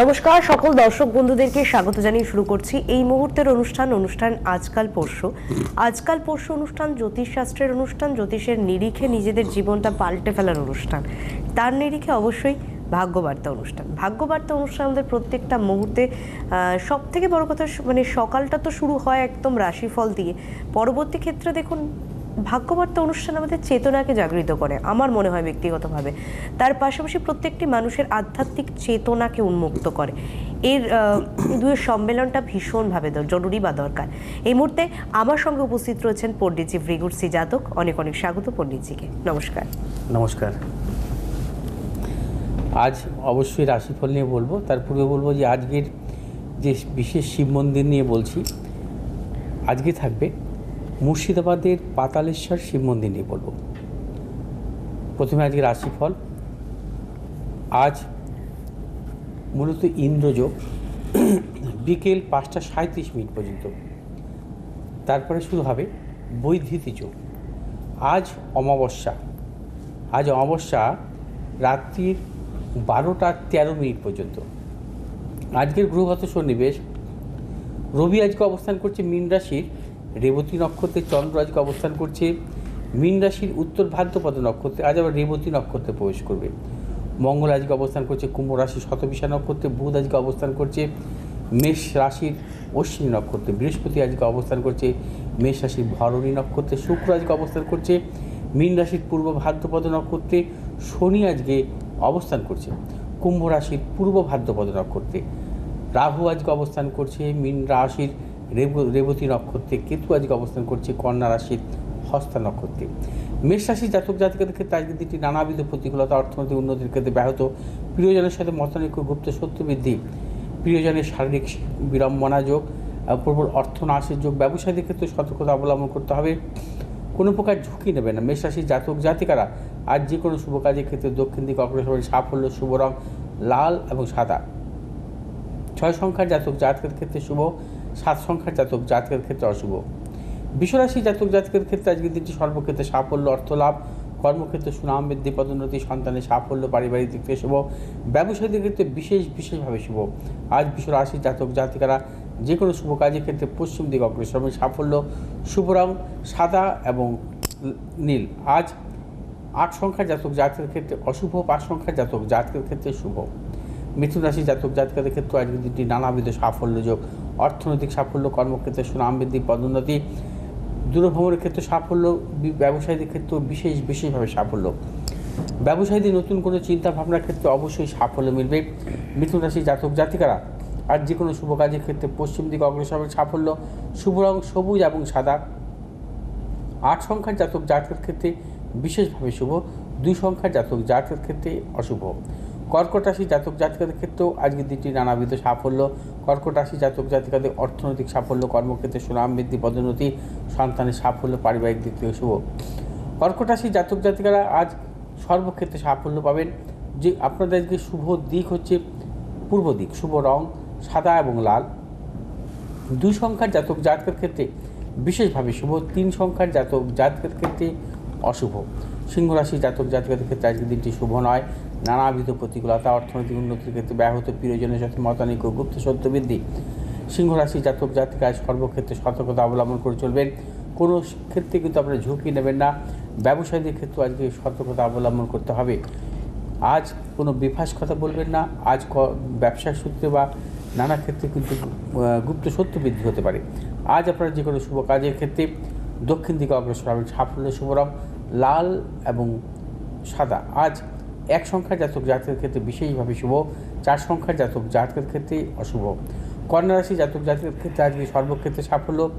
নমস্কার, সকল দর্শক বন্ধুদেরকে স্বাগত জানিয়ে শুরু করছি এই মুহূর্তের অনুষ্ঠান অনুষ্ঠান আজকাল পরশু আজকাল পরশু অনুষ্ঠান জ্যোতিষশাস্ত্রের অনুষ্ঠান, জ্যোতিষের নিরিখে নিজেদের জীবনটা পাল্টে ফেলার অনুষ্ঠান। তার নিরিখে অবশ্যই ভাগ্যবার্তা অনুষ্ঠান। ভাগ্যবার্তা অনুষ্ঠান আমাদের প্রত্যেকটা মুহূর্তে সব থেকে বড় কথা মানে সকালটা তো শুরু হয় একদম রাশিফল দিয়ে। পরবর্তী ক্ষেত্রে দেখুন ভাগ্যবার্তা অনুষ্ঠান আমাদের চেতনাকে জাগৃত করে, আমার মনে হয় ব্যক্তিগতভাবে। তার পাশাপাশি প্রত্যেকটি মানুষের আধ্যাত্মিক চেতনাকে উন্মুক্ত করে। এর দুয়ের সম্মেলনটা ভীষণভাবে জরুরি বা দরকার। এই মুহূর্তে আমার সঙ্গে উপস্থিত রয়েছেন পণ্ডিতজি ভৃগুরসি জাতক। অনেক অনেক স্বাগত পণ্ডিতজিকে। নমস্কার। নমস্কার। আজ অবশ্যই রাশিফল নিয়ে বলব। তার পূর্বে বলব যে, আজকের যে বিশেষ শিব মন্দির নিয়ে বলছি, আজকে থাকবে মুর্শিদাবাদের পাতালেশ্বর শিব মন্দির নিয়ে বলব। প্রথমে আজকে রাশিফল। আজ মূলত ইন্দ্রযোগ বিকেল পাঁচটা সাঁত্রিশ মিনিট পর্যন্ত। তারপরে শুরু হবে বৈধৃতি যোগ। আজ অমাবস্যা। আজ অমাবস্যা রাত্রির বারোটা তেরো মিনিট পর্যন্ত। আজকের গ্রহগত সন্নিবেশ রবি আজকে অবস্থান করছে মীন রাশির রেবতী নক্ষত্রে চন্দ্র আজকে অবস্থান করছে। মীন রাশির উত্তর ভাদ্রপদ নক্ষত্রে, আজ আবার রেবতী নক্ষত্রে প্রবেশ করবে। মঙ্গল আজকে অবস্থান করছে, কুম্ভ রাশির শতবিশা নক্ষত্রে, বুধ আজকে অবস্থান করছে, মেষ রাশির অশ্বিনী নক্ষত্রে, বৃহস্পতি আজকে অবস্থান করছে, মেষ রাশির ভরণী নক্ষত্রে, শুক্র আজকে অবস্থান করছে, মীন রাশির পূর্ব ভাদ্রপদ নক্ষত্রে, শনি আজকে অবস্থান করছে, কুম্ভ রাশির পূর্ব ভাদ্রপদ নক্ষত্রে। রাহু আজকে অবস্থান করছে, মীন রাশির রেব- রেবতী নক্ষত্রে কেতু আজকে অবস্থান করছে কন্যা রাশির হস্তা নক্ষত্রে। মেষ জাতক জাতিকাদের ক্ষেত্রে আজকের দিনটি নানাবিধ প্রতিকূলতা, অর্থনৈতিক উন্নতির ক্ষেত্রে ব্যাহত। প্রিয়জনের সাথে মতানৈক্য, গুপ্ত সত্য বৃদ্ধি। প্রিয়জনের শারীরিক বিড়ম্বনা যোগ প্রবল অর্থনাশের যোগ, ব্যবসায়ীদের ক্ষেত্রে সতর্কতা অবলম্বন করতে হবে। কোনো প্রকার ঝুঁকি নেবে না। মেষ জাতক জাতিকারা আর যে কোনো শুভ কাজের ক্ষেত্রে দক্ষিণ দিকে অগ্রসর। সাফল্য, শুভ রং লাল এবং সাদা। ছয় সংখ্যার জাতক জাতকের ক্ষেত্রে শুভ। সাত সংখ্যার জাতক জাতকের ক্ষেত্রে অশুভ। বিশ্বরাশি জাতক জাতকের ক্ষেত্রে আজকের দিনটি সর্বক্ষেত্রে সাফল্য অর্থ লাভ কর্মক্ষেত্রে সুনাম বৃদ্ধি, পদোন্নতি, সন্তানের সাফল্য, পারিবারিক দিক থেকে শুভ, ব্যবসায়ীদের ক্ষেত্রে বিশেষ, বিশেষভাবে শুভ। আজ বিশ্বরাশি জাতক জাতিকারা যে কোনো শুভ কাজের ক্ষেত্রে পশ্চিম দিকে অগ্রসর হবে। সাফল্য, শুভ রং সাদা এবং নীল। আজ আট সংখ্যার জাতক জাতকের ক্ষেত্রে অশুভ, পাঁচ সংখ্যার জাতক জাতকের ক্ষেত্রে শুভ। মিথুন রাশি জাতক জাতকাদের ক্ষেত্রে আজকের দিনটি নানাবিধ সাফল্য যোগ অর্থনৈতিক সাফল্য, কর্মক্ষেত্রে সুনাম বৃদ্ধি, পদোন্নতি, দূরভ্রমণের ক্ষেত্রে সাফল্য ব্যবসায়ীদের ক্ষেত্রেও বিশেষ, বিশেষভাবে সাফল্য। ব্যবসায়ীদের নতুন কোনো চিন্তা ভাবনার ক্ষেত্রে অবশ্যই সাফল্য মিলবে। মিথুন রাশি জাতক, জাতিকারা, আর যে কোনো শুভ কাজের ক্ষেত্রে পশ্চিম দিকে অগ্রসর সাফল্য। শুভ রং সবুজ এবং সাদা। আট সংখ্যার জাতক, জাতকের ক্ষেত্রে বিশেষভাবে শুভ। দুই সংখ্যার জাতক, জাতকের ক্ষেত্রে অশুভ। কর্কট রাশি জাতক জাতিকাদের ক্ষেত্রেও আজকের দিনটি নানাবিধ সাফল্য। কর্কট রাশি জাতক জাতিকাদের অর্থনৈতিক সাফল্য, কর্মক্ষেত্রে সুনাম বৃদ্ধি, পদোন্নতি, সন্তানের সাফল্য, পারিবারিক দিক থেকে শুভ। কর্কট রাশি জাতক জাতিকারা আজ সর্বক্ষেত্রে সাফল্য পাবেন। যে আপনাদের আজকে শুভ দিক হচ্ছে পূর্ব দিক, শুভ রং, সাদা এবং লাল। দুই সংখ্যার জাতক জাতকের ক্ষেত্রে বিশেষভাবে শুভ, তিন সংখ্যার জাতক জাতকের ক্ষেত্রে অশুভ। সিংহ রাশি জাতক জাতকের ক্ষেত্রে আজকের দিনটি শুভ নয়। নানাবিধ প্রতিকূলতা, অর্থনৈতিক উন্নতির ক্ষেত্রে ব্যাহত প্রিয়জনের সাথে মতানৈক্য, গুপ্ত সত্য বৃদ্ধি সিংহ রাশি জাতক জাতিকা সর্বক্ষেত্রে সতর্কতা অবলম্বন করে চলবেন। কোনো ক্ষেত্রে কিন্তু আপনারা ঝুঁকি নেবেন না। ব্যবসায়ীদের ক্ষেত্রে আজকে সতর্কতা অবলম্বন করতে হবে। আজ কোনো বিফাস কথা বলবেন না। আজ ব্যবসার সূত্রে বা নানা ক্ষেত্রে কিন্তু গুপ্ত সত্য বৃদ্ধি হতে পারে। আজ আপনারা যে কোনো শুভ কাজের ক্ষেত্রে দক্ষিণ দিকে অগ্রসর হবেন। সাফল্য শুভ রং লাল এবং সাদা। আজ এক সংখ্যার জাতক জাতকের ক্ষেত্রে বিশেষভাবে শুভ, চার সংখ্যার জাতক জাতকের ক্ষেত্রে অশুভ। কন্যা রাশি জাতক জাতকের ক্ষেত্রে আজকে সর্বক্ষেত্রে সাফল্য।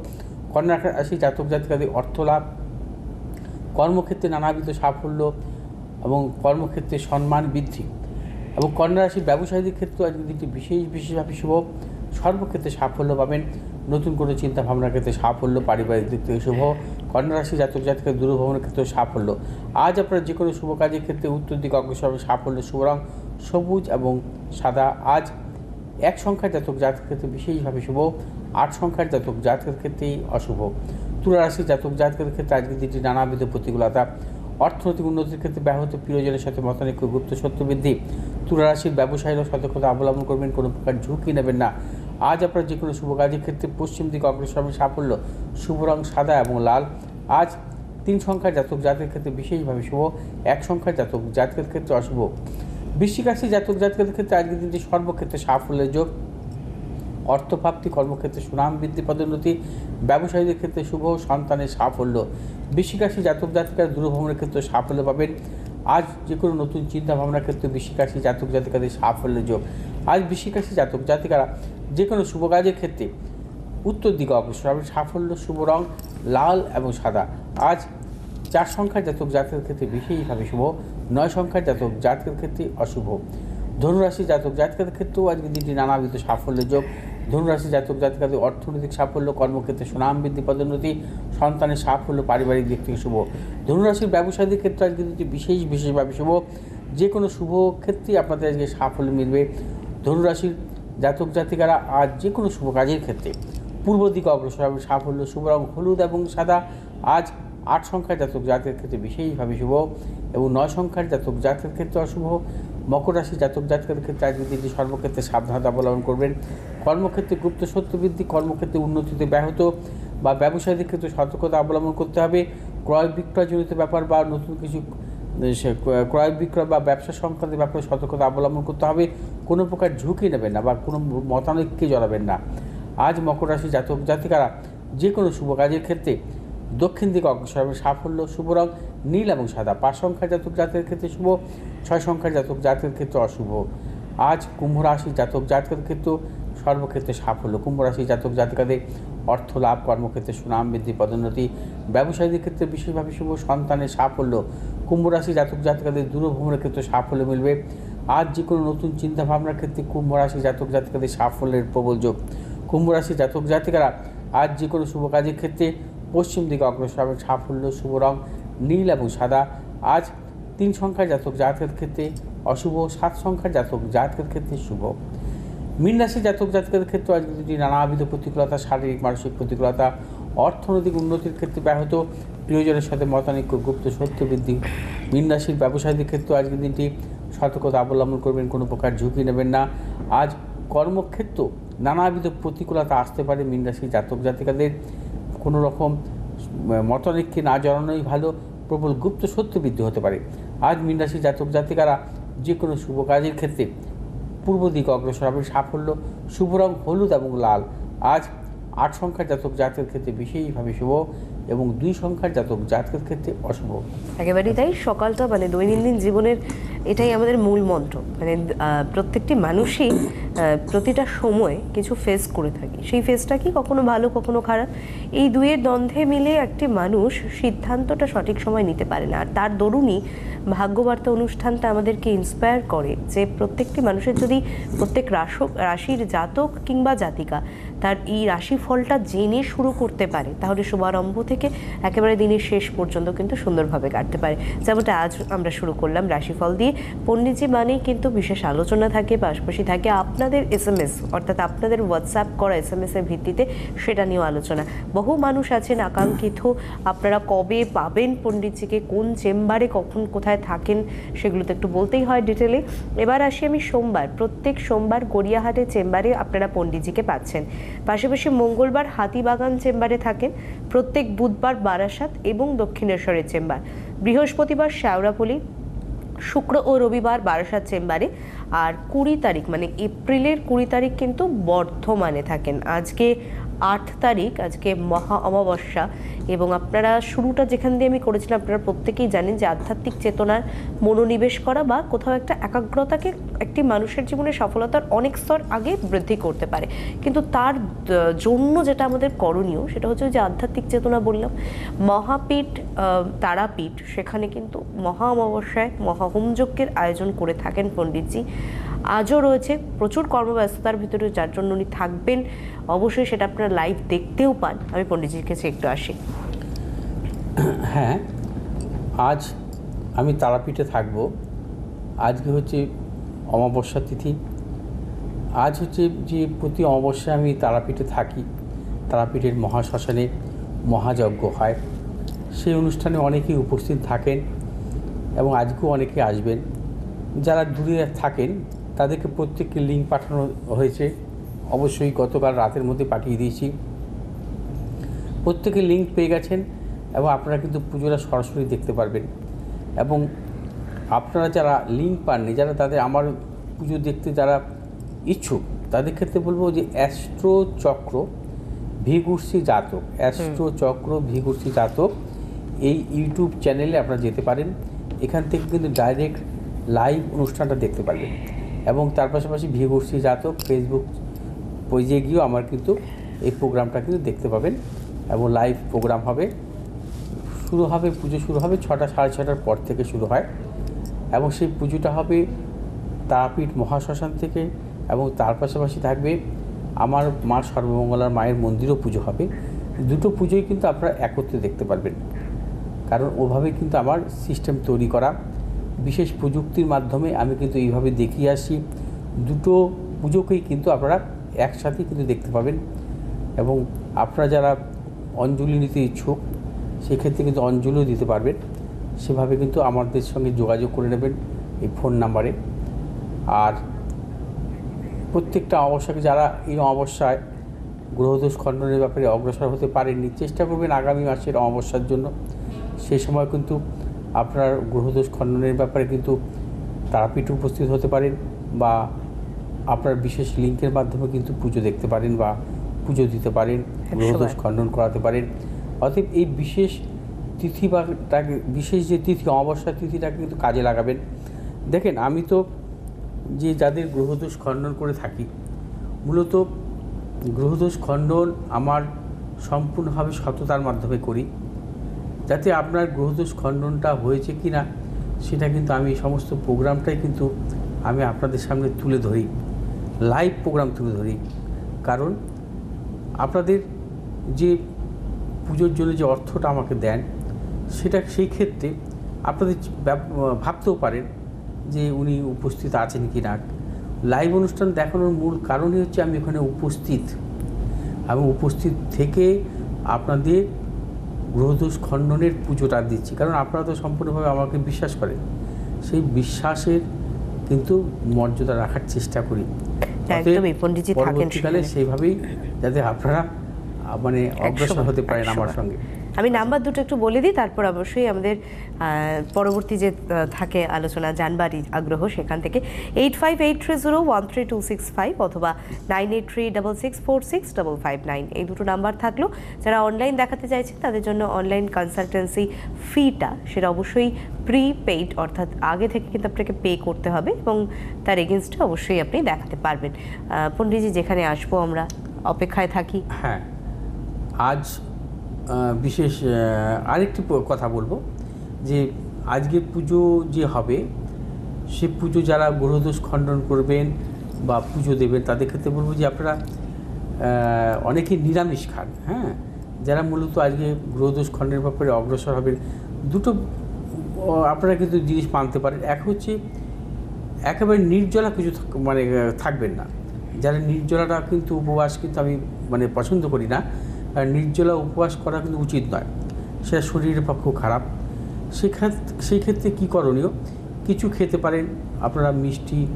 কন্যা রাশি জাতক জাতিকাদের অর্থ লাভ। কর্মক্ষেত্রে নানাবিধ সাফল্য এবং কর্মক্ষেত্রে সম্মান বৃদ্ধি। এবং কন্যা রাশির ব্যবসায়ীদের ক্ষেত্রে আজকে দিনটি বিশেষ বিশেষভাবে শুভ। সর্বক্ষেত্রে সাফল্য পাবেন। নতুন কোনো চিন্তা ভাবনার ক্ষেত্রে সাফল্য, পারিবারিক দিক থেকে শুভ। কন্যা রাশি জাতক জাতকের দূরভ্রমণের ক্ষেত্রে সাফল্য। আজ আপনার যে কোনো শুভ কাজের ক্ষেত্রে উত্তর দিকে অগ্রসর হবে। সাফল্য শুভ রং, সবুজ এবং সাদা। আজ এক সংখ্যার জাতক জাতকের ক্ষেত্রে বিশেষভাবে শুভ, আট সংখ্যার জাতক জাতকের ক্ষেত্রেই অশুভ। তুলা রাশির জাতক জাতকের ক্ষেত্রে আজকের দিনটি নানাবিধ প্রতিকূলতা। অর্থনৈতিক উন্নতির ক্ষেত্রে ব্যাহত প্রিয়জনের সাথে মতানৈক্য, গুপ্ত সত্য বৃদ্ধি। তুলা রাশির ব্যবসায়ীরা সতর্কতা অবলম্বন করবেন, কোনো প্রকার ঝুঁকি নেবেন না। আজ আপনার যে কোনো শুভ কাজের ক্ষেত্রে পশ্চিম দিকে অগ্রসর হবে সাফল্য শুভ রং সাদা এবং লাল। আজ তিন সংখ্যার জাতক জাতকের ক্ষেত্রে বিশেষভাবে শুভ, এক সংখ্যার জাতক জাতকের ক্ষেত্রে অশুভ। বৃশ্চিক রাশি জাতক জাতকের ক্ষেত্রে আজকের দিনটি সর্বক্ষেত্রে সাফল্যের যোগ। অর্থপ্রাপ্তি, কর্মক্ষেত্রে সুনাম বৃদ্ধি, পদোন্নতি, ব্যবসায়ীদের ক্ষেত্রে শুভ, সন্তানের সাফল্য। বৃশ্চিক রাশি জাতক জাতিকার দূরভ্রমণের ক্ষেত্রে সাফল্য পাবেন। আজ যে কোনো নতুন চিন্তাভাবনার ক্ষেত্রে বৃশ্চিক রাশি জাতক জাতিকাদের সাফল্যের যোগ। আজ বৃশ্চিক রাশি জাতক জাতিকারা যে কোনো শুভ কাজের ক্ষেত্রে উত্তর দিকে অগ্রসর হবে। সাফল্য, শুভ রং, লাল এবং সাদা। আজ চার সংখ্যার জাতক জাতকের ক্ষেত্রে বিশেষভাবে শুভ, নয় সংখ্যার জাতক জাতকের ক্ষেত্রে অশুভ। ধনুরাশি জাতক জাতকের ক্ষেত্রেও আজকে দিনটি নানাবিধ সাফল্যের যোগ। ধনুরাশি জাতক জাতিকাদের অর্থনৈতিক সাফল্য, কর্মক্ষেত্রে সুনাম বৃদ্ধি, পদোন্নতি, সন্তানের সাফল্য, পারিবারিক দিক থেকে শুভ। ধনুরাশির ব্যবসায়ীদের ক্ষেত্রে আজকে দিনটি বিশেষ বিশেষভাবে শুভ। যে কোনো শুভ ক্ষেত্রেই আপনাদের আজকে সাফল্য মিলবে। ধনুরাশির জাতক জাতিকারা আজ যে কোনো শুভ কাজের ক্ষেত্রে পূর্ব দিকে অগ্রসর হবে। সাফল্য শুভ রং হলুদ এবং সাদা আজ আট সংখ্যার জাতক জাতকের ক্ষেত্রে বিশেষভাবে শুভ এবং নয় সংখ্যার জাতক জাতকের ক্ষেত্রে অশুভ। মকর রাশি জাতক জাতকের ক্ষেত্রে আজকে দিনটি সর্বক্ষেত্রে সাবধানতা অবলম্বন করবেন। কর্মক্ষেত্রে গুপ্ত সত্য বৃদ্ধি, কর্মক্ষেত্রে উন্নতিতে ব্যাহত বা ব্যবসায়ীদের ক্ষেত্রে সতর্কতা অবলম্বন করতে হবে। ক্রয় বিক্রয়জনিত ব্যাপার বা নতুন কিছু সে ক্রয় বিক্রয় বা ব্যবসা সংক্রান্ত ব্যাপারে সতর্কতা অবলম্বন করতে হবে। কোনো প্রকার ঝুঁকি নেবেন না বা কোনো মতানৈক্যে জড়াবেন না। আজ মকর রাশি জাতক জাতিকারা যে কোনো শুভ কাজের ক্ষেত্রে দক্ষিণ দিকে অগ্রসর হবে। সাফল্য, শুভ রং, নীল এবং সাদা। পাঁচ সংখ্যার জাতক জাতের ক্ষেত্রে শুভ, ছয় সংখ্যার জাতক জাতের ক্ষেত্রে অশুভ। আজ কুম্ভ রাশি জাতক জাতকের ক্ষেত্রেও সর্বক্ষেত্রে সাফল্য। কুম্ভ রাশি জাতক জাতিকাদের অর্থ লাভ, কর্মক্ষেত্রে সুনাম বৃদ্ধি, পদোন্নতি, ব্যবসায়ীদের ক্ষেত্রে বিশেষভাবে শুভ, সন্তানের সাফল্য কুম্ভ রাশি জাতক জাতিকাদের দূরভ্রমণের ক্ষেত্রে সাফল্য মিলবে। আজ যে কোনো নতুন চিন্তা ভাবনার ক্ষেত্রে কুম্ভ রাশি জাতক জাতিকাদের সাফল্যের প্রবল যোগ। কুম্ভ রাশি জাতক জাতিকারা আজ যে কোনো শুভ কাজের ক্ষেত্রে পশ্চিম দিকে অগ্রসর হবে। সাফল্য, শুভ রং, নীল এবং সাদা। আজ তিন সংখ্যার জাতক জাতকের ক্ষেত্রে অশুভ, সাত সংখ্যার জাতক জাতকের ক্ষেত্রে শুভ। মীন রাশি জাতক জাতকের ক্ষেত্রে আজকে দুটি নানাবিধ প্রতিকূলতা, শারীরিক, মানসিক প্রতিকূলতা, অর্থনৈতিক উন্নতির ক্ষেত্রে ব্যাহত। প্রিয়জনের সাথে মতানৈক্য, গুপ্ত সত্য বৃদ্ধি রাশির ব্যবসায়ীদের ক্ষেত্রে আজকের দিনটি সতর্কতা অবলম্বন করবেন, কোনো প্রকার ঝুঁকি নেবেন না। আজ কর্মক্ষেত্র নানাবিধ প্রতিকূলতা আসতে পারে মীন রাশির জাতক জাতিকাদের। কোনো রকম মতানৈক্যে না জড়ানোই ভালো, প্রবল গুপ্ত সত্য বৃদ্ধি হতে পারে। আজ মীন রাশির জাতক জাতিকারা যে কোনো শুভ কাজের ক্ষেত্রে পূর্ব দিকে অগ্রসর হবে সাফল্য, শুভ রং হলুদ এবং লাল। আজ আট সংখ্যার জাতক জাতকের ক্ষেত্রে বিশেষভাবে শুভ এবং দুই সংখ্যার জাতক জাতকের ক্ষেত্রে অশুভ একেবারেই তাই, সকালটা মানে দৈনন্দিন জীবনের এটাই আমাদের মূল মন্ত্র। মানে প্রত্যেকটি মানুষই প্রতিটা সময় কিছু ফেস করে থাকি। সেই ফেসটা কি কখনো ভালো, কখনো খারাপ? এই দুয়ের দ্বন্দ্বে মিলে একটি মানুষ সিদ্ধান্তটা সঠিক সময় নিতে পারে না। আর তার দরুনই ভাগ্যবার্তা অনুষ্ঠানটা আমাদেরকে ইন্সপায়ার করে যে প্রত্যেকটি মানুষের যদি প্রত্যেক রাশক, রাশির জাতক কিংবা জাতিকা তার এই রাশিফলটা জেনে শুরু করতে পারে। তাহলে শুভারম্ভ থেকে একেবারে দিনের শেষ পর্যন্ত কিন্তু সুন্দরভাবে কাটতে পারে। যেমনটা আজ আমরা শুরু করলাম রাশিফল দিয়ে। পণ্ডিতজি মানেই কিন্তু বিশেষ আলোচনা থাকে, পাশাপাশি থাকে আপনাদের এস এম এস অর্থাৎ আপনাদের হোয়াটসঅ্যাপ করা এস এম এস এর ভিত্তিতে সেটা নিয়েও আলোচনা। বহু মানুষ আছেন আকাঙ্ক্ষিত, আপনারা কবে পাবেন পণ্ডিতজিকে, কোন চেম্বারে, কখন কোথায় থাকেন সেগুলো তো একটু বলতেই হয় ডিটেলে। এবার আসি আমি সোমবার, প্রত্যেক সোমবার গড়িয়াহাটের চেম্বারে আপনারা পণ্ডিতজিকে পাচ্ছেন। পাশাপাশি মঙ্গলবার হাতিবাগান চেম্বারে থাকেন প্রত্যেক বুধবার বারাসাত এবং দক্ষিণেশ্বরের চেম্বার। বৃহস্পতিবার শ্যাওরাপলি শুক্র ও রবিবার বারাসাত চেম্বারে। আর কুড়ি তারিখ মানে এপ্রিলের কুড়ি তারিখ কিন্তু বর্ধমানে থাকেন। আজকে আট তারিখ, আজকে মহা অমাবস্যা। এবং আপনারা শুরুটা যেখান দিয়ে আমি করেছিলাম, আপনারা প্রত্যেকেই জানেন যে আধ্যাত্মিক চেতনার মনোনিবেশ করা বা কোথাও একটা একাগ্রতাকে একটি মানুষের জীবনে সফলতার অনেক স্তর আগে বৃদ্ধি করতে পারে। কিন্তু তার জন্য যেটা আমাদের করণীয়, সেটা হচ্ছে যে আধ্যাত্মিক চেতনা বললাম। মহাপীঠ তারাপীঠ, সেখানে কিন্তু মহা অমাবস্যায় মহা মহাহোমযজ্ঞের আয়োজন করে থাকেন পণ্ডিতজি। আজও রয়েছে প্রচুর কর্মব্যস্ততার ভিতরে, যার জন্য উনি থাকবেন। অবশ্যই সেটা আপনারা লাইভ দেখতেও পান। আমি পণ্ডিতজির কাছে একটু আসি। হ্যাঁ আজ আমি তারাপীঠে থাকব। আজকে হচ্ছে অমাবস্যা তিথি। আজ হচ্ছে যে প্রতি অমাবস্যায় আমি তারাপীঠে থাকি। তারাপীঠের মহাশ্মশানে মহাযজ্ঞ হয়। সেই অনুষ্ঠানে অনেকেই উপস্থিত থাকেন এবং আজকেও অনেকে আসবেন। যারা দূরে থাকেন তাদেরকে প্রত্যেককে লিঙ্ক পাঠানো হয়েছে। অবশ্যই গতকাল রাতের মধ্যে পাঠিয়ে দিয়েছি। প্রত্যেকে লিঙ্ক পেয়ে গেছেন এবং আপনারা কিন্তু পুজোটা সরাসরি দেখতে পারবেন। এবং আপনারা যারা লিঙ্ক পাননি যারা তাদের আমার পুজো দেখতে যারা ইচ্ছুক তাদের ক্ষেত্রে বলব যে অ্যাস্ট্রো চক্র ভিগুর্সি জাতক অ্যাস্ট্রো চক্র ভিগুর্সি জাতক এই ইউটিউব চ্যানেলে আপনারা যেতে পারেন। এখান থেকে কিন্তু ডাইরেক্ট লাইভ অনুষ্ঠানটা দেখতে পারবেন। এবং তার পাশাপাশি ভিগুর্সি জাতক ফেসবুক পেজে গিয়েও আমার কিন্তু এই প্রোগ্রামটা কিন্তু দেখতে পাবেন এবং লাইভ প্রোগ্রাম হবে। শুরু হবে, পুজো শুরু হবে ছটা, সাড়ে ছটার পর থেকে শুরু হয় এবং সেই পুজোটা হবে তারাপীঠ মহাশ্মশান থেকে এবং তার পাশাপাশি থাকবে আমার মা সর্বমঙ্গলার মায়ের মন্দিরও পুজো হবে। দুটো পুজোই কিন্তু আপনারা একত্রে দেখতে পারবেন। কারণ ওভাবে কিন্তু আমার সিস্টেম তৈরি করা বিশেষ প্রযুক্তির মাধ্যমে আমি কিন্তু এইভাবে দেখিয়ে আসি। দুটো পুজোকেই কিন্তু আপনারা একসাথে কিন্তু দেখতে পাবেন। এবং আপনারা যারা অঞ্জলি নিতে ইচ্ছুক, সেক্ষেত্রে কিন্তু অঞ্জলিও দিতে পারবেন। সেভাবে কিন্তু আমাদের সঙ্গে যোগাযোগ করে নেবেন এই ফোন নাম্বারে। আর প্রত্যেকটা অমাবস্যাকে যারা এই অমাবস্যায় গ্রহদোষ খণ্ডনের ব্যাপারে অগ্রসর হতে পারেননি, চেষ্টা করবেন আগামী মাসের অমাবস্যার জন্য। সেই সময় কিন্তু আপনার গ্রহদোষ খণ্ডনের ব্যাপারে কিন্তু তারাপীঠ উপস্থিত হতে পারেন বা আপনার বিশেষ লিঙ্কের মাধ্যমে কিন্তু পুজো দেখতে পারেন বা পুজো দিতে পারেন গ্রহদোষ খণ্ডন করাতে পারেন। অতএব এই বিশেষ তিথি বা তাকে বিশেষ যে তিথি অমাবস্যা তিথিটাকে কিন্তু কাজে লাগাবেন। দেখেন আমি তো যে যাদের গ্রহদোষ খণ্ডন করে থাকি মূলত গ্রহদোষ খণ্ডন আমার সম্পূর্ণভাবে সততার মাধ্যমে করি। যাতে আপনার গ্রহদোষ খণ্ডনটা হয়েছে কি না সেটা কিন্তু আমি সমস্ত প্রোগ্রামটাই কিন্তু আমি আপনাদের সামনে তুলে ধরি। লাইভ প্রোগ্রাম তুলে ধরি। কারণ আপনাদের যে পুজোর জন্য যে অর্থটা আমাকে দেন, সেটা সেই ক্ষেত্রে আপনাদের ভাবতেও পারেন যে উনি উপস্থিত আছেন কি না। লাইভ অনুষ্ঠান দেখানোর মূল কারণই হচ্ছে আমি ওখানে উপস্থিত। আমি উপস্থিত থেকে আপনাদের গ্রহদোষ খণ্ডনের পুজোটা দিচ্ছি। কারণ আপনারা তো সম্পূর্ণভাবে আমাকে বিশ্বাস করেন। সেই বিশ্বাসের কিন্তু মর্যাদা রাখার চেষ্টা করি। পরবর্তীকালে সেইভাবেই যাতে আপনারা মানে অগ্রসর হতে পারেন আমার সঙ্গে। আমি নাম্বার দুটো একটু বলে দিই, তারপর অবশ্যই আমাদের পরবর্তী যে থাকে আলোচনা জানবারই আগ্রহ সেখান থেকে eight five eight three zero one three two six five অথবা nine eight three double six four six double five nine এই দুটো নাম্বার থাকল। যারা অনলাইন দেখাতে চাইছেন, তাদের জন্য অনলাইন কনসালটেন্সি ফিটা সেটা অবশ্যই প্রি পেইড অর্থাৎ আগে থেকে কিন্তু আপনাকে পে করতে হবে এবং তার এগেনস্টে অবশ্যই আপনি দেখাতে পারবেন। পণ্ডিতজি, যেখানে আসব আমরা, অপেক্ষায় থাকি। হ্যাঁ আজ বিশেষ আরেকটি কথা বলব, যে আজকে পুজো যে হবে, সে পুজো যারা গ্রহদোষ খণ্ডন করবেন বা পুজো দেবেন, তাদের ক্ষেত্রে বলব যে আপনারা অনেকে নিরামিষ খান হ্যাঁ? যারা মূলত আজকে গ্রহদোষ খণ্ডনের ব্যাপারে অগ্রসর হবেন, দুটো আপনারা কিন্তু জিনিস মানতে পারেন। এক হচ্ছে, একেবারে নির্জলা কিছু মানে থাকবেন না। যারা নির্জলাটা কিন্তু উপবাস কিন্তু আমি মানে পছন্দ করি না নির্জলা উপবাস করা কিন্তু উচিত নয়। সেটা শরীরের পক্ষেও খারাপ। সেই ক্ষেত্রে কী করণীয়? কিছু খেতে পারেন। আপনারা মিষ্টি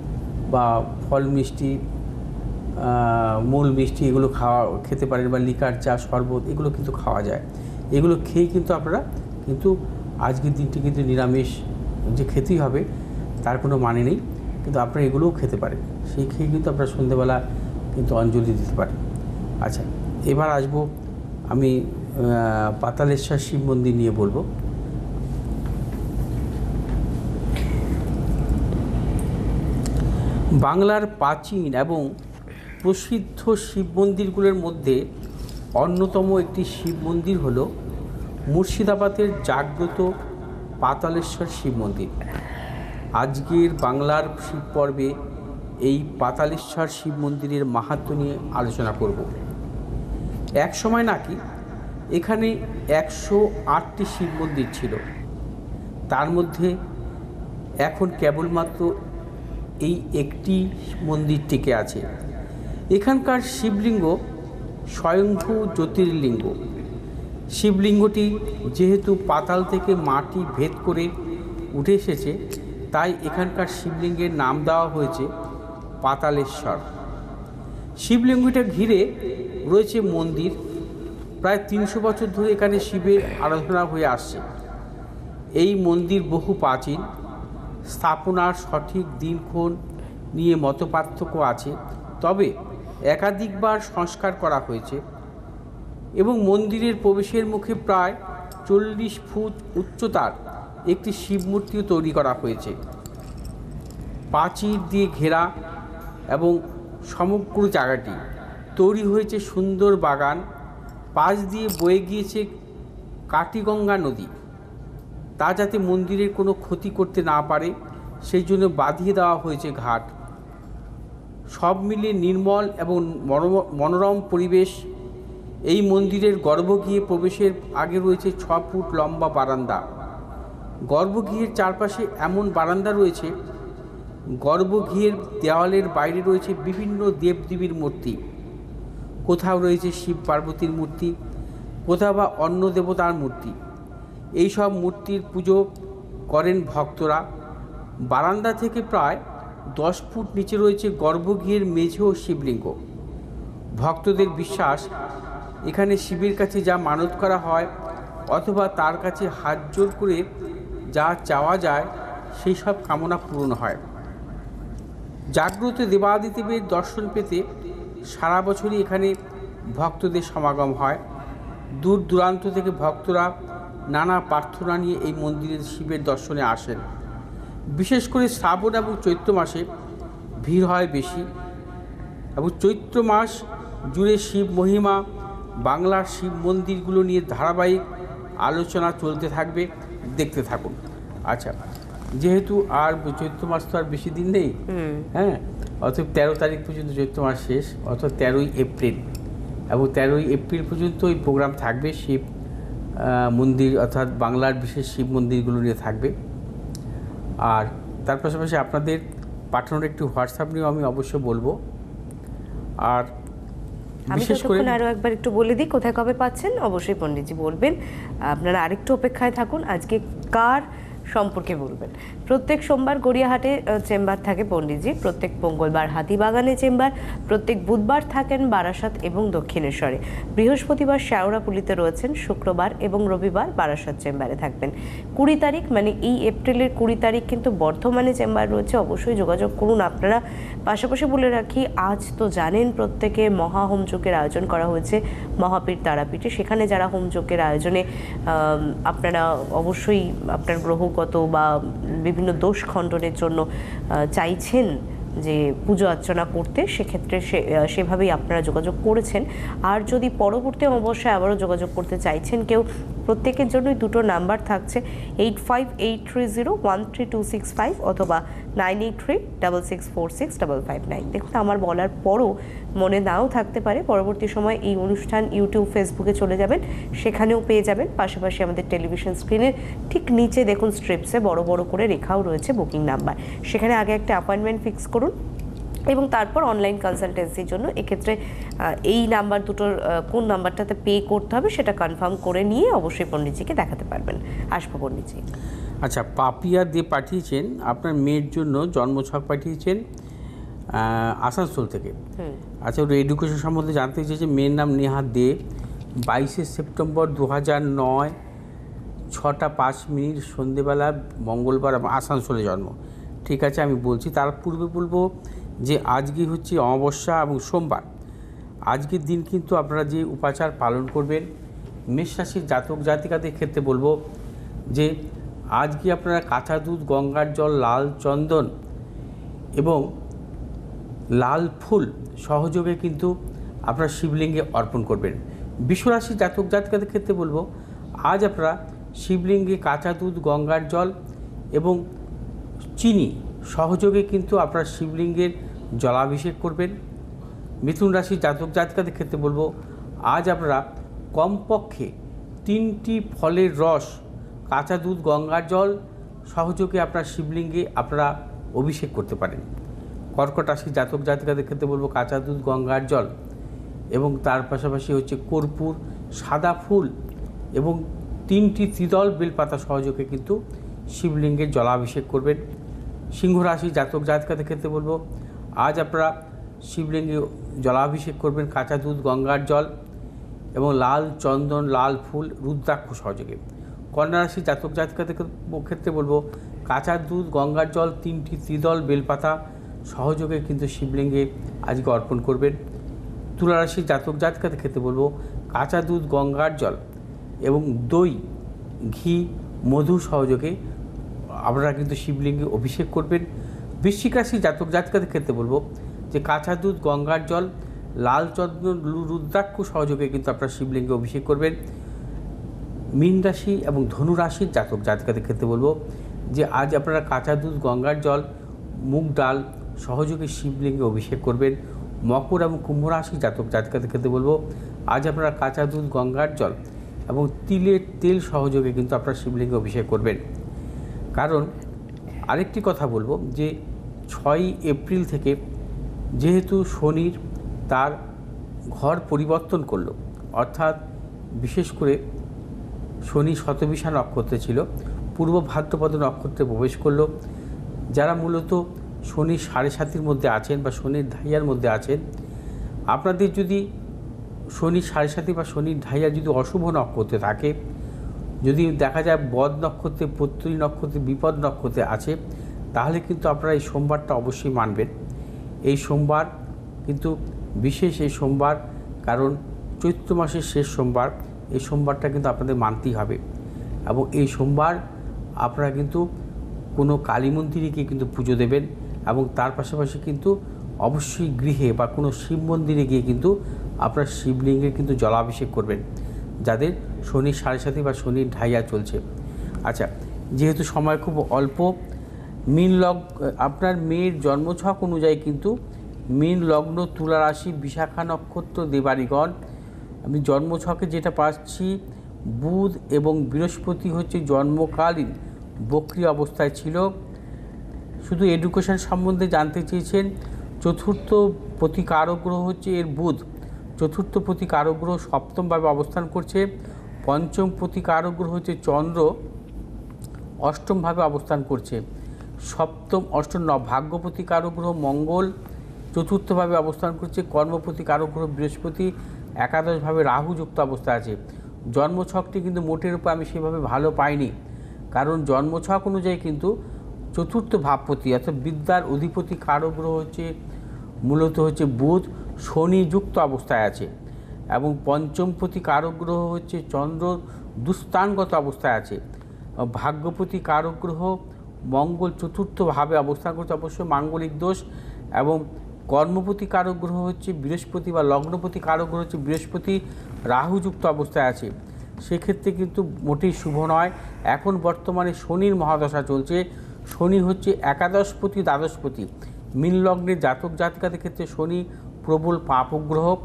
বা ফল মিষ্টি মূল মিষ্টি এগুলো খাওয়া, খেতে পারেন বা লিকার চা, শরবত এগুলো কিন্তু খাওয়া যায়। এগুলো খেয়ে কিন্তু আপনারা কিন্তু আজকের দিনটি কিন্তু নিরামিষ যে খেতেই হবে, তার কোনো মানে নেই। কিন্তু আপনারা এগুলোও খেতে পারেন। সেই খেয়ে কিন্তু আপনারা সন্ধেবেলা কিন্তু অঞ্জলি দিতে পারেন। আচ্ছা এবার আসব আমি পাতালেশ্বর শিব মন্দির নিয়ে বলব। বাংলার প্রাচীন এবং প্রসিদ্ধ শিব মন্দিরগুলোর মধ্যে অন্যতম একটি শিব মন্দির হল মুর্শিদাবাদের জাগ্রত পাতালেশ্বর শিব মন্দির আজকের বাংলার শিব পর্বে এই পাতালেশ্বর শিব মন্দিরের মাহাত্ম্য নিয়ে আলোচনা করব। এক সময় নাকি এখানে একশো আটটি শিব মন্দির ছিল। তার মধ্যে এখন কেবলমাত্র এই একটি মন্দির টিকে আছে। এখানকার শিবলিঙ্গ স্বয়ংভূ জ্যোতির্লিঙ্গ। শিবলিঙ্গটি যেহেতু পাতাল থেকে মাটি ভেদ করে উঠে এসেছে, তাই এখানকার শিবলিঙ্গের নাম দেওয়া হয়েছে পাতালেশ্বর। শিবলিঙ্গটা ঘিরে রয়েছে মন্দির। প্রায় তিনশো বছর ধরে এখানে শিবের আরাধনা হয়ে আসছে। এই মন্দির বহু প্রাচীন। স্থাপনার সঠিক দিনক্ষণ নিয়ে মতপার্থক্য আছে। তবে একাধিকবার সংস্কার করা হয়েছে এবং মন্দিরের প্রবেশের মুখে প্রায় চল্লিশ ফুট উচ্চতার একটি শিব মূর্তিও তৈরি করা হয়েছে। প্রাচীর দিয়ে ঘেরা এবং সমগ্র জায়গাটি তৈরি হয়েছে সুন্দর বাগান, পাশ দিয়ে বয়ে গিয়েছে কাটিগঙ্গা নদী। তা যাতে মন্দিরের কোনো ক্ষতি করতে না পারে, সেই জন্য বাঁধিয়ে দেওয়া হয়েছে ঘাট। সব মিলিয়ে নির্মল এবং মনোরম পরিবেশ। এই মন্দিরের গর্ভগৃহে প্রবেশের আগে রয়েছে ছ ফুট লম্বা বারান্দা। গর্ভগৃহের চারপাশে এমন বারান্দা রয়েছে গর্ভগৃহের দেওয়ালের বাইরে রয়েছে বিভিন্ন দেবদেবীর মূর্তি। কোথাও রয়েছে শিব পার্বতীর মূর্তি, কোথাও বা অন্য দেবতার মূর্তি। এই সব মূর্তির পুজো করেন ভক্তরা। বারান্দা থেকে প্রায় দশ ফুট নিচে রয়েছে গর্ভগৃহের মেঝে ও শিবলিঙ্গ। ভক্তদের বিশ্বাস, এখানে শিবের কাছে যা মানত করা হয় অথবা তার কাছে হাত জোর করে যা চাওয়া যায়, সেই সব কামনা পূরণ হয়। জাগ্রত দেবাদিদেবের দর্শন পেতে সারা বছরই এখানে ভক্তদের সমাগম হয়। দূর দূরান্ত থেকে ভক্তরা নানা প্রার্থনা নিয়ে এই মন্দিরে শিবের দর্শনে আসেন। বিশেষ করে শ্রাবণ এবং চৈত্র মাসে ভিড় হয় বেশি এবং চৈত্র মাস জুড়ে শিব মহিমা, বাংলার শিব মন্দিরগুলো নিয়ে ধারাবাহিক আলোচনা চলতে থাকবে। দেখতে থাকুন। আচ্ছা যেহেতু আর চৈত্র মাস তো আর বেশি দিন নেই হ্যাঁ? অর্থাৎ তেরো তারিখ পর্যন্ত চৈত্র মাস শেষ অর্থাৎ তেরোই এপ্রিল। এবং তেরোই এপ্রিল পর্যন্ত এই প্রোগ্রাম থাকবে শিব মন্দির অর্থাৎ বাংলার বিশেষ শিব মন্দিরগুলো নিয়ে থাকবে। আর তার পাশাপাশি আপনাদের পাঠানোর একটু হোয়াটসঅ্যাপ নিয়েও আমি অবশ্য বলব। আর বিশেষ করে আরও একবার একটু বলে দিই কোথায় কবে পাচ্ছেন? অবশ্যই পণ্ডিতজি বলবেন। আপনারা আরেকটু অপেক্ষায় থাকুন। আজকে কার সম্পর্কে বলবেন। প্রত্যেক সোমবার গড়িয়াহাটে চেম্বার থাকে পণ্ডিতজি প্রত্যেক মঙ্গলবার হাতিবাগানে চেম্বার। প্রত্যেক বুধবার থাকেন বারাসাত এবং দক্ষিণেশ্বরে। বৃহস্পতিবার শেওড়াপুলিতে রয়েছেন শুক্রবার এবং রবিবার বারাসাত চেম্বারে থাকবেন। কুড়ি তারিখ মানে এই এপ্রিলের কুড়ি তারিখ কিন্তু বর্ধমানে চেম্বার রয়েছে। অবশ্যই যোগাযোগ করুন আপনারা। পাশাপাশি বলে রাখি, আজ তো জানেন প্রত্যেকে মহা হোমযজ্ঞের আয়োজন করা হয়েছে মহাপীর তারাপীঠে। সেখানে যারা হোমযজ্ঞের আয়োজনে আপনারা অবশ্যই আপনার গ্রহগত বা বিভিন্ন দোষ খণ্ডনের জন্য চাইছেন যে পুজো অর্চনা করতে, সেক্ষেত্রে সে সেভাবেই আপনারা যোগাযোগ করেছেন। আর যদি পরবর্তী অবশ্যই আবারও যোগাযোগ করতে চাইছেন, কেউ প্রত্যেকের জন্যই দুটো নাম্বার থাকছে, eight five eight three zero one three two six five অথবা nine eight three double six four six double five nine. দেখুন, আমার বলার পরও মনে নাও থাকতে পারে। পরবর্তী সময় এই অনুষ্ঠান ইউটিউব, ফেসবুকে চলে যাবেন, সেখানেও পেয়ে যাবেন। পাশাপাশি আমাদের টেলিভিশন স্ক্রিনের ঠিক নিচে দেখুন, স্ট্রিপসে বড় বড় করে রেখাও রয়েছে বুকিং নাম্বার। সেখানে আগে একটা অ্যাপয়েন্টমেন্ট ফিক্স করুন এবং তারপর অনলাইন কনসালটেন্সির জন্য এক্ষেত্রে এই নাম্বার দুটোর কোন নাম্বারটাতে পে করতে হবে সেটা কনফার্ম করে নিয়ে অবশ্যই পণ্ডিতজিকে দেখাতে পারবেন। আসব পণ্ডিতজি। আচ্ছা পাপিয়া দিয়ে পাঠিয়েছেন আপনার মেয়ের জন্য জন্মছক পাঠিয়েছেন আসানসোল থেকে। আচ্ছা ওর এডুকেশন সম্বন্ধে জানতে চেয়েছে মেয়ের নাম নেহা দে। বাইশে সেপ্টেম্বর দু হাজার নয় ছটা পাঁচ মিনিট সন্ধেবেলা মঙ্গলবার আসানসোলে জন্ম। ঠিক আছে, আমি বলছি। তার পূর্বে বলব যে আজকে হচ্ছে অমাবস্যা এবং সোমবার। আজকের দিন কিন্তু আপনারা যে উপাচার পালন করবেন, মেষ রাশির জাতক জাতিকাদের ক্ষেত্রে বলব যে আজকে আপনারা কাঁচা দুধ, গঙ্গার জল, লাল চন্দন এবং লাল ফুল সহযোগে কিন্তু আপনারা শিবলিঙ্গে অর্পণ করবেন। বিশ্বরাশি জাতক জাতিকাদের ক্ষেত্রে বলব, আজ আপনারা শিবলিঙ্গে কাঁচা দুধ, গঙ্গার জল এবং চিনি সহযোগে কিন্তু আপনারা শিবলিঙ্গের জলাভিষেক করবেন। মিথুন রাশির জাতক জাতিকাদের ক্ষেত্রে বলব, আজ আপনারা কমপক্ষে তিনটি ফলের রস, কাঁচা দুধ, গঙ্গার জল সহযোগে আপনার শিবলিঙ্গে আপনারা অভিষেক করতে পারেন। কর্কট রাশির জাতক জাতিকাদের ক্ষেত্রে বলব, কাঁচা দুধ, গঙ্গার জল এবং তার পাশাপাশি হচ্ছে কর্পূর, সাদা ফুল এবং তিনটি ত্রিদল বেলপাতা সহযোগে কিন্তু শিবলিঙ্গের জলাভিষেক করবেন। সিংহ রাশির জাতক জাতিকাদের ক্ষেত্রে বলব, আজ আপনারা শিবলিঙ্গে জলাভিষেক করবেন, কাঁচা দুধ, গঙ্গার জল এবং লাল চন্দন, লাল ফুল, রুদ্রাক্ষ সহযোগে। কন্যা রাশির জাতক জাতিকাদের ক্ষেত্রে বলব, কাঁচা দুধ, গঙ্গার জল, তিনটি ত্রিদল, বেলপাতা সহযোগে কিন্তু শিবলিঙ্গে আজকে অর্পণ করবেন। তুলা রাশির জাতক জাতকাদের ক্ষেত্রে বলব, কাঁচা দুধ, গঙ্গার জল এবং দই, ঘি, মধু সহযোগে আপনারা কিন্তু শিবলিঙ্গে অভিষেক করবেন। বৃশ্চিক রাশির জাতক জাতকাদের ক্ষেত্রে বলব যে কাঁচা দুধ, গঙ্গার জল, লাল চন্দন রুদ্রাক্ষ সহযোগে কিন্তু আপনারা শিবলিঙ্গে অভিষেক করবেন। মীন রাশি এবং ধনু রাশির জাতক জাতকাদের ক্ষেত্রে বলব যে আজ আপনারা কাঁচা দুধ, গঙ্গার জল, মুগ ডাল সহযোগে শিবলিঙ্গে অভিষেক করবেন। মকর এবং কুম্ভ রাশির জাতক জাতকাদের ক্ষেত্রে বলব আজ আপনারা কাঁচা দুধ, গঙ্গার জল এবং তিলের তেল সহযোগে কিন্তু আপনারা শিবলিঙ্গে অভিষেক করবেন। কারণ আরেকটি কথা বলব যে ছয়ই এপ্রিল থেকে যেহেতু শনির তার ঘর পরিবর্তন করল, অর্থাৎ বিশেষ করে শনি শতবিশা নক্ষত্রে ছিল, পূর্ব ভাদ্রপদ নক্ষত্রে প্রবেশ করল, যারা মূলত শনি সাড়ে সাতির মধ্যে আছেন বা শনির ঢাইয়ার মধ্যে আছেন, আপনাদের যদি শনি সাড়ে সাতি বা শনির ঢাইয়া যদি অশুভ নক্ষত্রে থাকে যদি দেখা যায় বদ নক্ষত্রে, পত্রী নক্ষত্রে, বিপদ নক্ষত্রে আছে, তাহলে কিন্তু আপনারা এই সোমবারটা অবশ্যই মানবেন। এই সোমবার কিন্তু বিশেষ এই সোমবার, কারণ চৈত্র মাসের শেষ সোমবার, এই সোমবারটা কিন্তু আপনাদের মানতেই হবে। এবং এই সোমবার আপনারা কিন্তু কোনো কালী মন্দিরকে কিন্তু পুজো দেবেন এবং তার পাশাপাশি কিন্তু অবশ্যই গৃহে বা কোনো শিব মন্দিরে গিয়ে কিন্তু আপনার শিবলিঙ্গে কিন্তু জলাভিষেক করবেন। যাদের শনি সাড়ে সাথে বা শনির ঢাইয়া চলছে। আচ্ছা যেহেতু সময় খুব অল্প, মিন লগ আপনার মেয়ের জন্মছক অনুযায়ী কিন্তু মিন লগ্ন, তুলা রাশি, বিশাখা নক্ষত্র দেবারিগণ আমি জন্মছকে যেটা পাচ্ছি, বুধ এবং বৃহস্পতি হচ্ছে জন্মকালীন বক্রি অবস্থায় ছিল। শুধু এডুকেশন সম্বন্ধে জানতে চেয়েছেন, চতুর্থ প্রতি কারক গ্রহ হচ্ছে এর বুধ। চতুর্থ প্রতি কারক গ্রহ সপ্তমভাবে অবস্থান করছে। পঞ্চম প্রতি কারক গ্রহ হচ্ছে চন্দ্র। অষ্টমভাবে অবস্থান করছে। সপ্তম, অষ্টম ন ভাগ্যপতি কারক গ্রহ মঙ্গল। চতুর্থভাবে অবস্থান করছে কর্মপতি কারক গ্রহ বৃহস্পতি। একাদশভাবে রাহু যুক্ত অবস্থা আছে। জন্মছকটি কিন্তু মোটের উপর আমি সেভাবে ভালো পাইনি। কারণ জন্মছক অনুযায়ী কিন্তু চতুর্থ ভাবপতি অর্থাৎ বিদ্যার অধিপতি কারক গ্রহ হচ্ছে, মূলত হচ্ছে বুধ। শনি যুক্ত অবস্থায় আছে এবং পঞ্চমপতি কারক গ্রহ হচ্ছে চন্দ্র দুস্থানগত অবস্থায় আছে। ভাগ্যপতি কারক গ্রহ মঙ্গল চতুর্থভাবে অবস্থান করছে অবশ্যই মাঙ্গলিক দোষ এবং কর্মপতি কারক গ্রহ হচ্ছে বৃহস্পতি বা লগ্নপতি কারক গ্রহ হচ্ছে বৃহস্পতি রাহুযুক্ত অবস্থায় আছে। সেক্ষেত্রে কিন্তু মোটেই শুভ নয়। এখন বর্তমানে শনির মহাদশা চলছে। শনি হচ্ছে একাদশপতি দ্বাদশপতি মীন লগ্নের জাতক জাতিকাদের ক্ষেত্রে শনি প্রবল পাপগ্রহ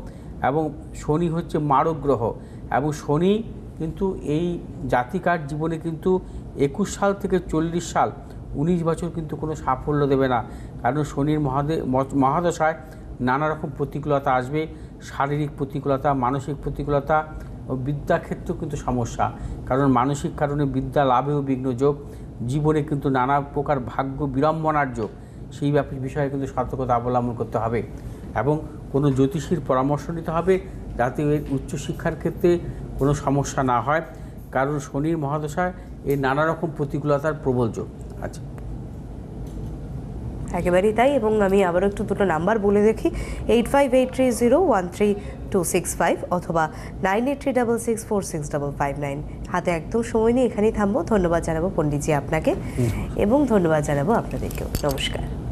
এবং শনি হচ্ছে মারক গ্রহ এবং শনি কিন্তু এই জাতিকার জীবনে কিন্তু একুশ সাল থেকে চল্লিশ সাল, উনিশ বছর কিন্তু কোনো সাফল্য দেবে না। কারণ শনির মহাদে মহ- মহাদশায় নানা রকম প্রতিকূলতা আসবে। শারীরিক প্রতিকূলতা, মানসিক প্রতিকূলতা ও বিদ্যাক্ষেত্রেও কিন্তু সমস্যা। কারণ মানসিক কারণে বিদ্যা লাভেও বিঘ্ন যোগ। জীবনে কিন্তু নানা প্রকার ভাগ্য বিড়ম্বনার যোগ। সেই ব্যাপার বিষয়ে কিন্তু সতর্কতা অবলম্বন করতে হবে। এবং কোনো জ্যোতিষীর পরামর্শ নিতে হবে যাতে এর উচ্চশিক্ষার ক্ষেত্রে কোনো সমস্যা না হয়। কারণ শনির মহাদশায় এই নানা রকম প্রতিকূলতার প্রবল যোগ। আছে একেবারেই তাই এবং আমি আবারও একটু দুটো নাম্বার বলে দেখি। Eight five eight three zero one three two six five অথবা nine eight three double six four six double five nine হাতে একদম সময় নিয়ে এখানেই থামবো। ধন্যবাদ জানাব পণ্ডিতজি আপনাকে এবং ধন্যবাদ জানাব আপনাদেরকেও। নমস্কার।